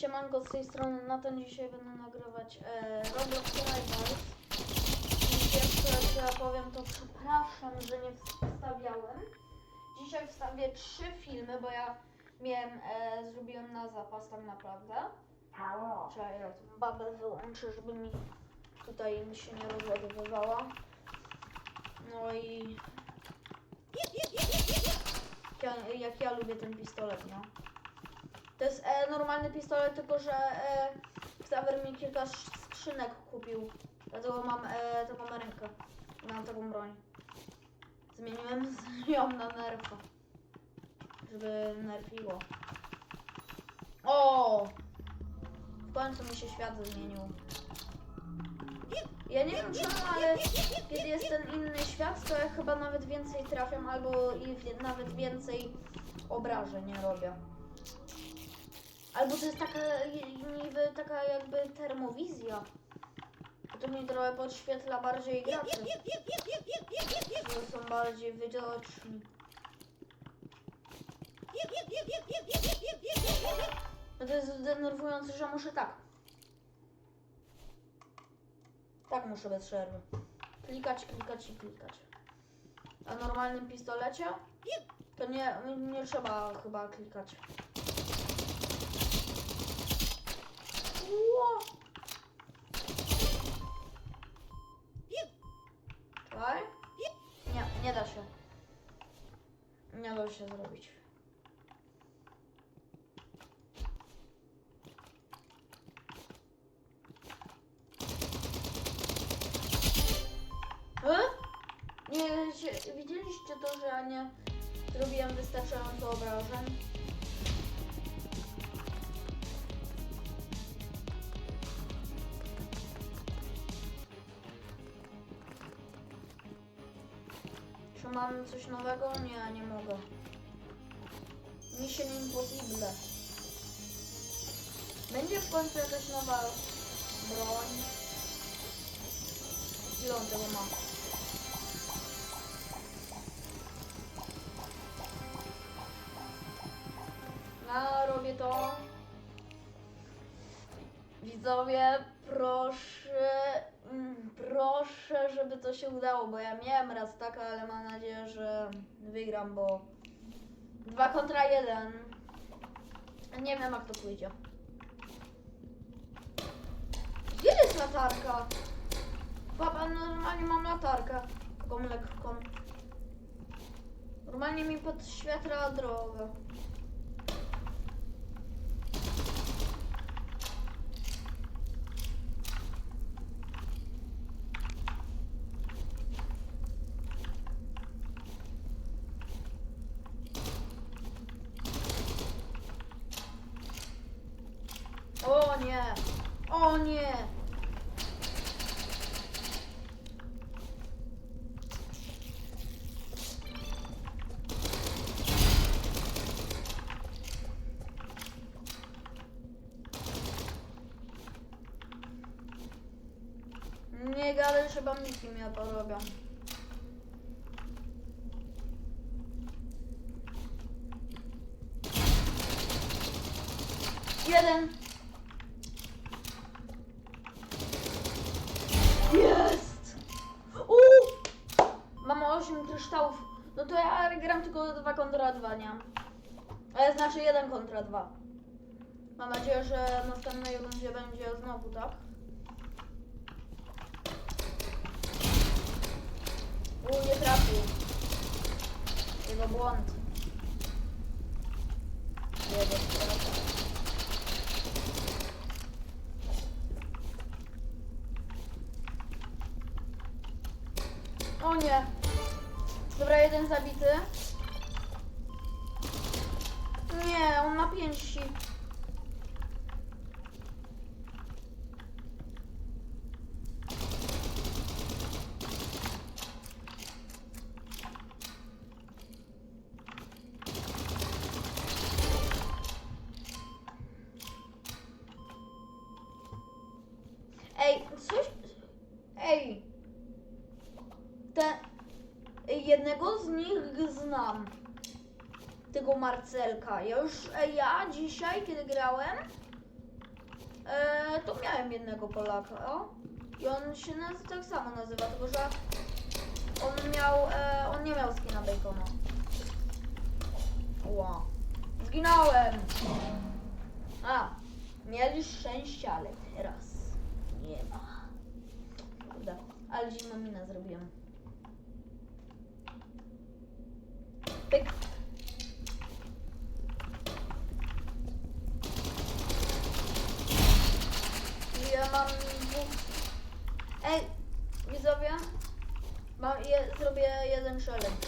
Siemanko, z tej strony Nathan. Dzisiaj będę nagrywać e, Roblox. I pierwsze co ja powiem to przepraszam, że nie wstawiałem. Dzisiaj wstawię trzy filmy, bo ja miałem, e, zrobiłem na zapas tak naprawdę. Czekaj, ja tą babę wyłączę, żeby mi tutaj mi się nie rozładowywała. No i... Ja, jak ja lubię ten pistolet, no. To jest e, normalny pistolet, tylko że e, mi kilka skrzynek kupił. Dlatego mam e, taką rękę. Mam taką broń. Zmieniłem ją na nerfa. Żeby nerfiło. O! W końcu mi się świat zmienił. Ja nie wiem czemu, ale kiedy jest ten inny świat, to ja chyba nawet więcej trafiam, albo i nawet więcej obrażeń robię. Albo to jest taka niby taka jakby termowizja. To mi trochę podświetla bardziej graczy. Że są bardziej widoczni. No to jest denerwujące, że muszę tak. Tak muszę bez przerwy. Klikać, klikać i klikać. A normalnym pistolecie to nie, nie trzeba chyba klikać. Nie, nie da się. Nie da się zrobić. E? Nie, widzieliście to, że ja nie zrobiłem wystarczająco obrażeń? Coś nowego? Nie, nie mogę. Mission Impossible. Będzie w końcu jakaś nowa broń. Ile on tego ma? Ja robię to. Widzowie, proszę, proszę, żeby to się udało, bo ja miałem raz taka, ale mam nadzieję, że wygram, bo dwa kontra jeden. Nie wiem, jak to pójdzie. Gdzie jest latarka? Papa, normalnie mam latarkę. Taką lekką. Normalnie mi podświetla drogę. O nie! O nie! Nie gadaj, że bambiki mnie to robią. Jeden. 1 kontra 2. Mam nadzieję, że następnej rundzie będzie znowu, tak? U, nie trafił. Jego błąd. Jego. O nie. Dobra, jeden zabity. Pięści. Ej, coś... Ej. Te... Jednego z nich znam. Tego Marcelka. Ja już... e, Ja dzisiaj, kiedy grałem, e, to miałem jednego Polaka. O? I on się naz- tak samo nazywa, tylko że on miał, e, on nie miał skina bacona. Ła. Zginąłem! A, mieli szczęście, ale teraz nie ma. Kurde, ale dziwną minę zrobiłem. Pyk. Ja mam dwóch... Ej, widzowie, mam je, zrobię jeden challenge.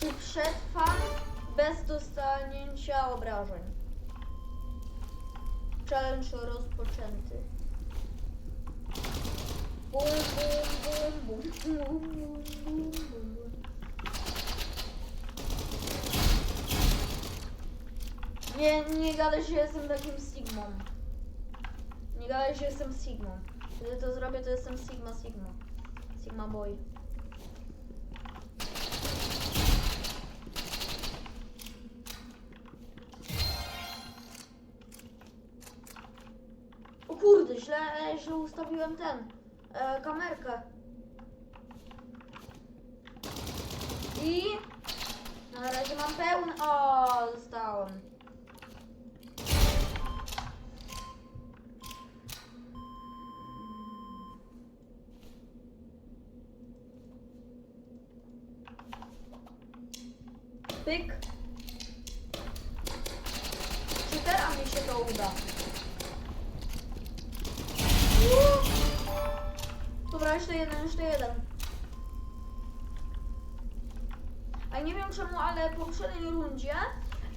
Czy przetrwam bez dostanięcia obrażeń? Challenge rozpoczęty. Bum, bum, bum, bum, bum, bum, bum, bum. Nie, nie gadaj, że jestem takim Sigmą. Nie gadaj, że jestem Sigmą. Kiedy to zrobię, to jestem Sigma Sigma. Sigma Boy. O kurde, źle, źle ustawiłem ten, e, kamerkę. I na razie mam pełny, o, zostałem. Pyk. Czy teraz mi się to uda? Dobra, jeszcze jeden, jeszcze jeden. A nie wiem czemu, ale po poprzedniej rundzie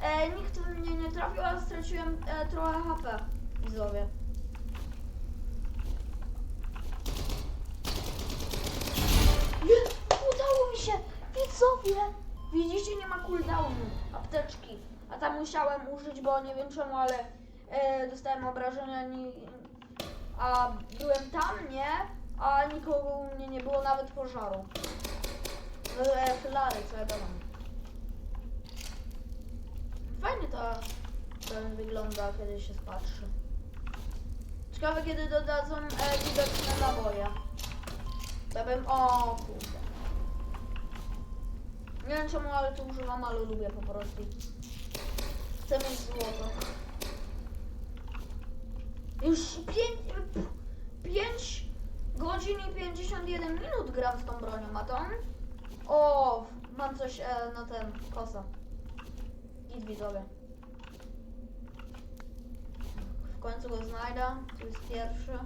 e, nikt mnie nie trafił, a straciłem e, trochę HP. Widzowie. Musiałem użyć, bo nie wiem czemu, ale e, dostałem obrażenia, ni, a byłem tam, nie? A nikogo u mnie nie było, nawet pożaru. E, flary, co ja dodam. Fajnie to ten wygląda, kiedy się spatrzy. Ciekawe, kiedy dodadzą e, widoczne naboje. To bym... O kurde. Nie wiem czemu, ale tu używam, ale lubię po prostu. Chcę mieć złoto. Już 5, 5 godzin i 51 minut gram z tą bronią, a tą? O, mam coś e, na ten, kosa. Git widzowie. W końcu go znajdę, to jest pierwszy.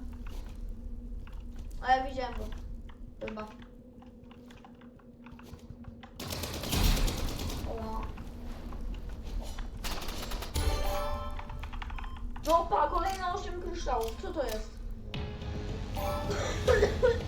A ja widziałem go. Chyba. No pa, kolejne 8 kryształów. Co to jest?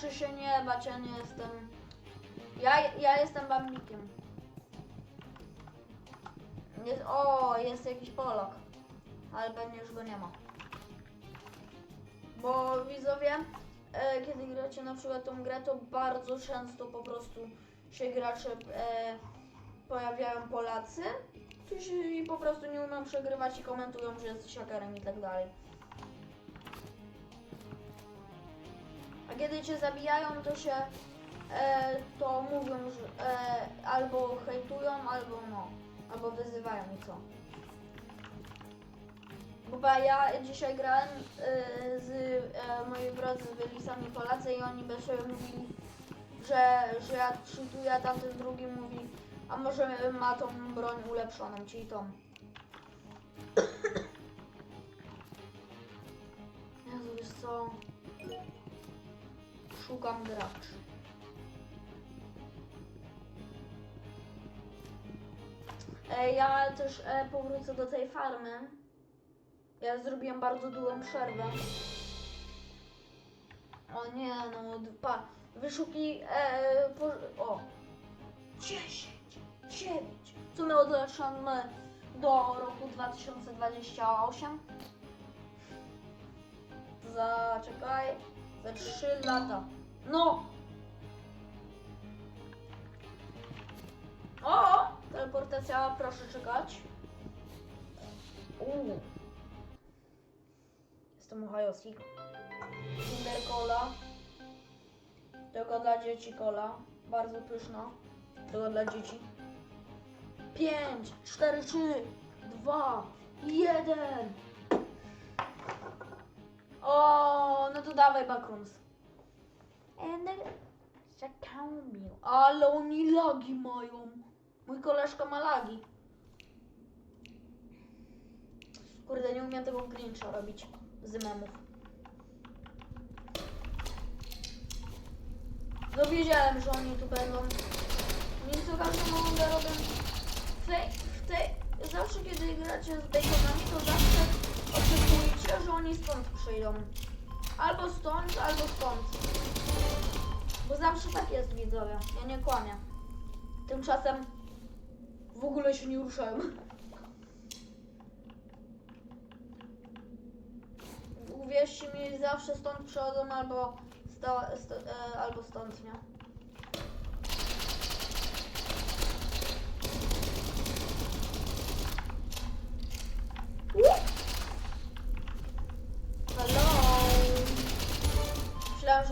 Proszę się nie bać, ja nie jestem... Ja, ja jestem bambikiem. Jest, o, jest jakiś Polak. Ale pewnie już go nie ma. Bo widzowie, e, kiedy gracie na przykład tą grę, to bardzo często po prostu się gracze e, pojawiają Polacy, którzy po prostu nie umieją przegrywać i komentują, że jesteś hakerem i tak dalej. Kiedy cię zabijają, to się e, to mówią, że e, albo hejtują, albo no, albo wyzywają i co. Bo ja dzisiaj grałem e, z e, moi byli sami Polacy i oni sobie mówili, że, że ja cheatuję, a tamten drugi mówi, a może ma tą broń ulepszoną, czyli tą. Jezu, co? Szukam graczy. E, ja też e, powrócę do tej farmy. Ja zrobiłem bardzo długą przerwę. O nie, no dwa. Wyszuki. E, po, o. 10, 9. Co my odliczamy do roku 2028? Zaczekaj. Za 3 lata. No! O! Teleportacja, proszę czekać. Uuu. Jestem Ohioski. Kinder Cola. Tylko dla dzieci cola. Bardzo pyszna. Tylko dla dzieci. 5, 4, 3, 2, 1. O, no to dawaj backrooms. And Zakambił. Ale oni lagi mają. Mój koleżka ma lagi. Kurde, nie umiem tego Grincha robić z memów. No wiedziałem, że oni tu będą. Więc to każdą rundę robię. W tej, w tej, zawsze kiedy gracie z baconami, to zawsze oczekujcie, że oni stąd przyjdą. Albo stąd, albo stąd. Bo zawsze tak jest, widzowie. Ja nie kłamię. Tymczasem w ogóle się nie ruszałem. Uwierzcie mi, zawsze stąd przychodzą albo, sta, sta, e, albo stąd, nie?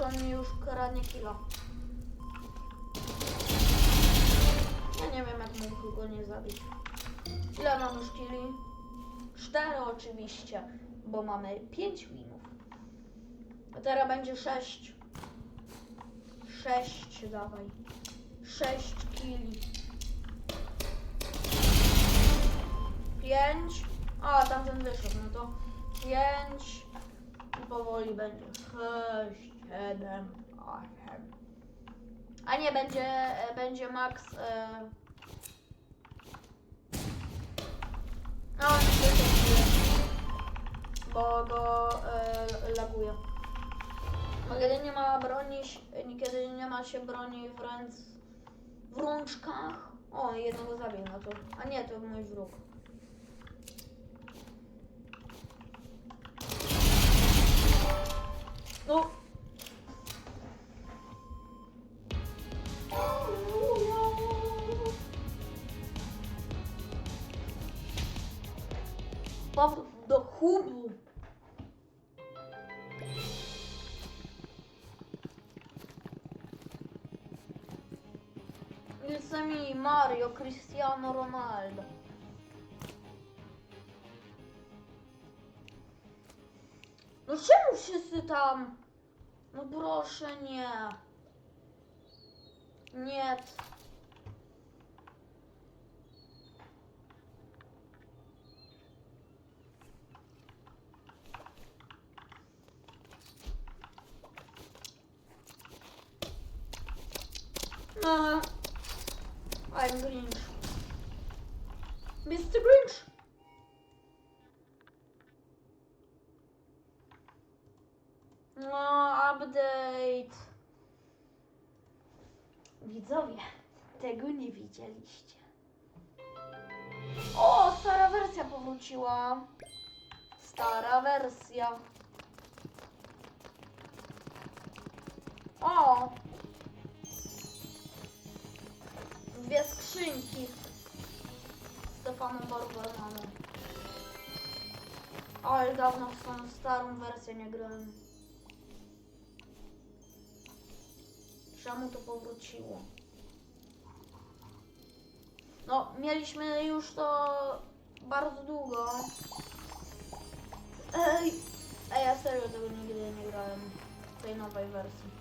On mi już kradnie kilo. Ja nie wiem, jak mógł go nie zabić. Ile mam już kili? Cztery oczywiście, bo mamy pięć winów. A teraz będzie sześć. Sześć dawaj. Sześć kili. Pięć. A, tamten wyszedł, no to pięć. I powoli będzie sześć, siedem, osiem. A nie, będzie, e, będzie max... E... No, bo go e, laguje. Kiedy nie ma broni, kiedy nie ma się broni w ręc, w rączkach. O, jednego zabił, no to. A nie, to mój wróg. Mario, Cristiano Ronaldo. No czemu wszyscy tam? No proszę nie. Nie. No. I'm Grinch. Mr. Grinch. No, update. Widzowie, tego nie widzieliście. O, stara wersja powróciła. Stara wersja. O! Skrzynki. Stefaną Barbarmaną. Ale dawno w tą starą wersję nie grałem. Czemu to powróciło? No, mieliśmy już to bardzo długo. Ej, ja serio tego nigdy nie grałem. Tej nowej wersji.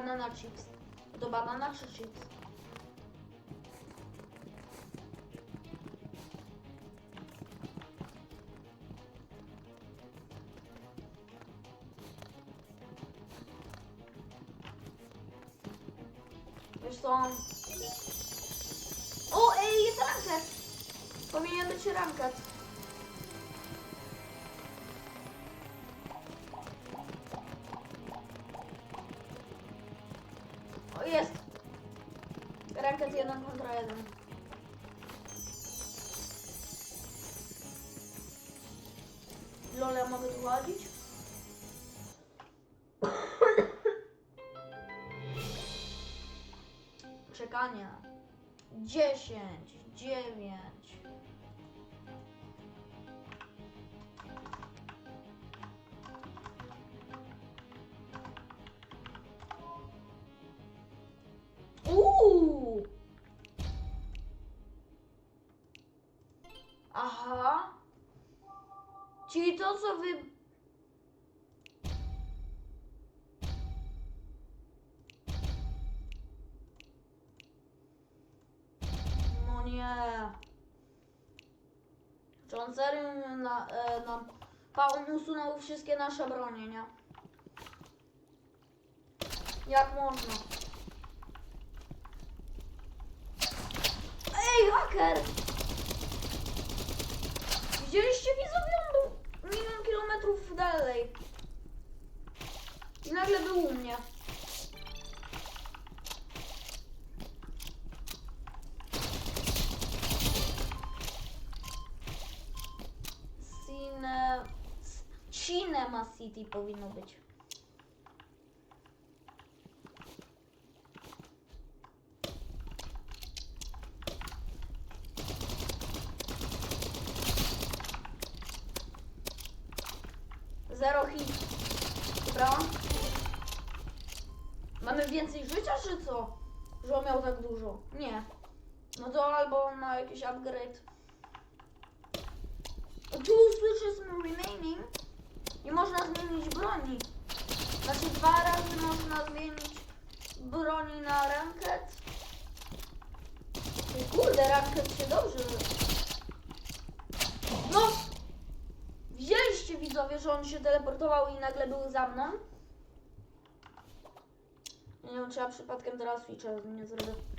banana chips. Do banana czy chips? Wiesz co? O, ej, jest ranket! Powinien być ranket. 1 kontra 1. Lola, mogę tu chodzić? Czekanie. 10, Czy on serio na, e, nam... Paul usunął wszystkie nasze bronie, nie? Jak można? Ej, haker! Widzieliście widzowie? On był milion kilometrów dalej. I nagle był u mnie. Cine... Cinema City powinno być. Zero hit. Dobra. Mamy więcej życia, czy co? Że on miał tak dużo? Nie. No to albo on ma jakiś upgrade. Two switches remaining. Nie można zmienić broni. Znaczy dwa razy można zmienić broni na ranket. Kurde, ranket się dobrze. No! Widzieliście widzowie, że on się teleportował i nagle był za mną? Nie wiem, czy ja przypadkiem teraz switcha nie zrobię.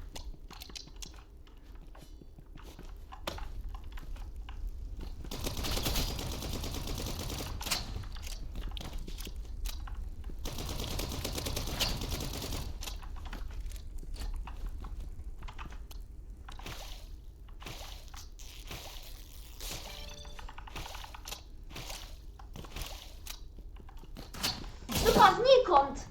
Chyba znikąd!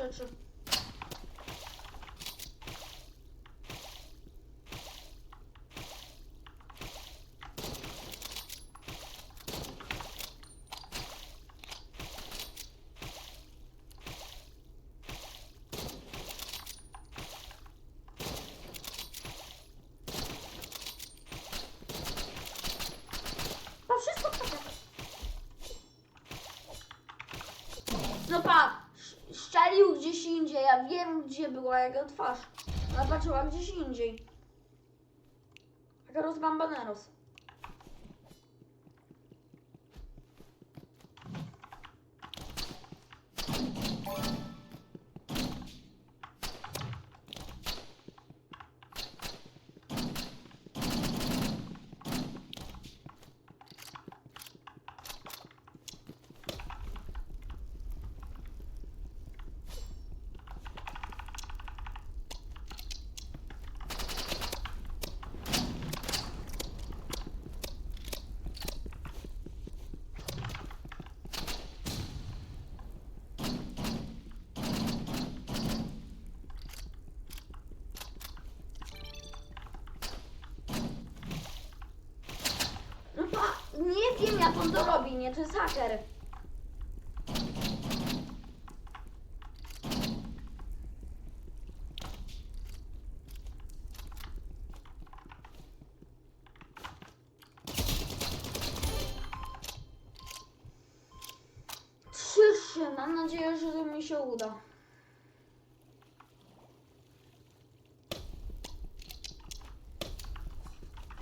这是 znaczy ładnie 10 agora os bambaneros. jak on to robi, nie? To jest haker. Trzy, trzy. Mam nadzieję, że to mi się uda.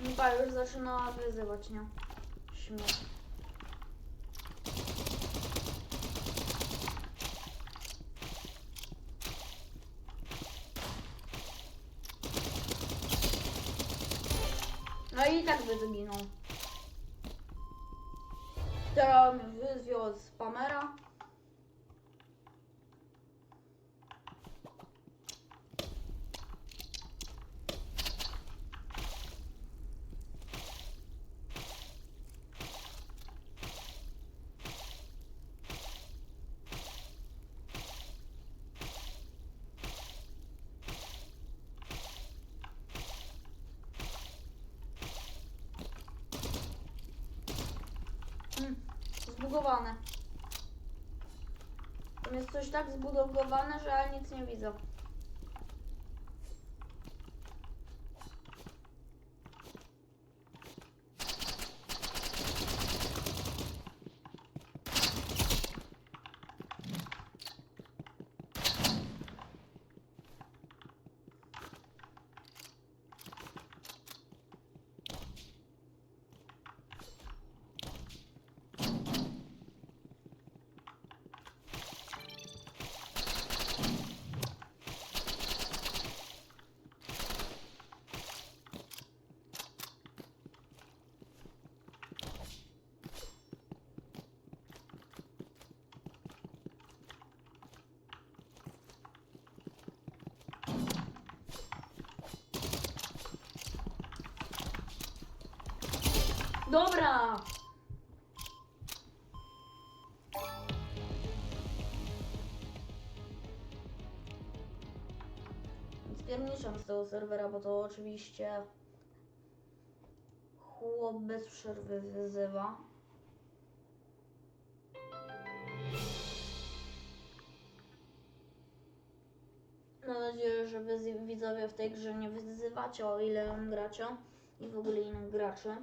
Chyba już zaczyna wyzywać, nie? Śmiech. Zginął. Teraz mnie wyzwał z Pamera. Zbugowane. Tam jest coś tak zbudowane, że ja nic nie widzę. Dobra! Spierniczam z tego serwera, bo to oczywiście chłop bez przerwy wyzywa. Mam nadzieję, że wy widzowie w tej grze nie wyzywacie, o ile gracie i w ogóle innych graczy.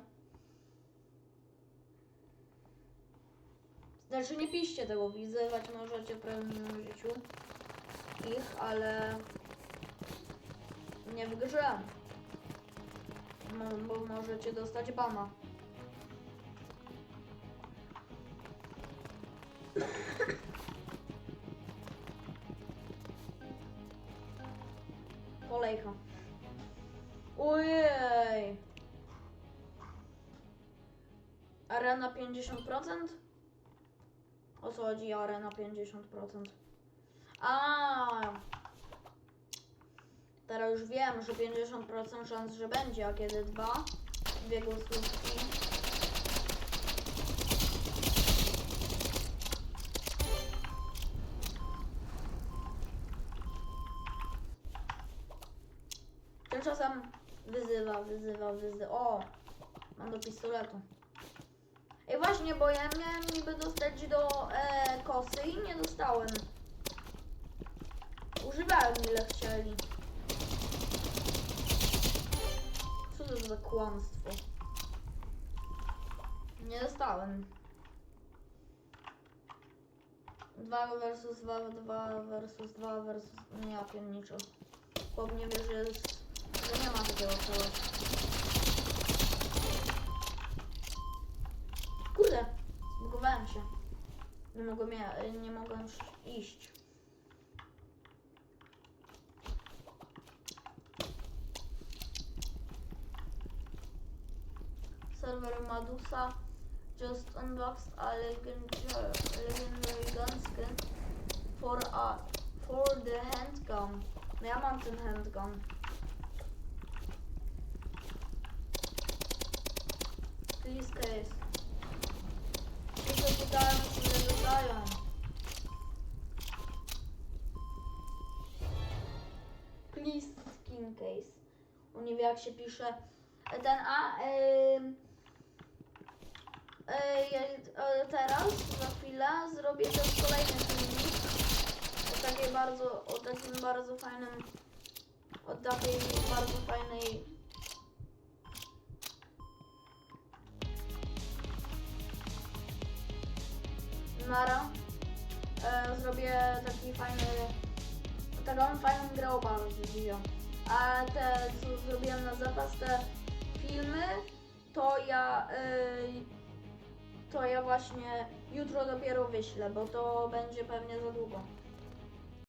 Znaczy nie piszcie tego, wyzywać możecie w prawdziwym życiu ich, ale nie w grze. Bo możecie dostać bana. Kolejka. Ojej. Arena 50%? O co chodzi arena 50%? A. Teraz już wiem, że 50% szans, że będzie, a kiedy dwa? Dwie głosówki. Tymczasem wyzywa, wyzywa, wyzywa. O! Mam do pistoletu. Właśnie, bo ja miałem niby dostać do e, kosy i nie dostałem. Używałem ile chcieli. Co to za kłamstwo? Nie dostałem. 2 versus 2, 2 versus 2 versus... Nie, ja pierniczę. Chłop nie wie, że jest... że nie ma takiego czegoś. Nie mogłem, ja, nie mogłem już iść. Serwer Madusa just unboxed a legendary, legendary gun skin for a for the handgun. No ja mam ten handgun. Please case. Tylko pytałem, On nie wie jak się pisze. Ten A. ja, e, teraz, za chwilę, zrobię też kolejny filmik. O takiej bardzo, o takim bardzo fajnym, o takiej bardzo fajnej Nara. e, zrobię taki fajny, taką fajną grę o Barbie. A te, co zrobiłem na zapas, te filmy, to ja, y, to ja właśnie jutro dopiero wyślę, bo to będzie pewnie za długo.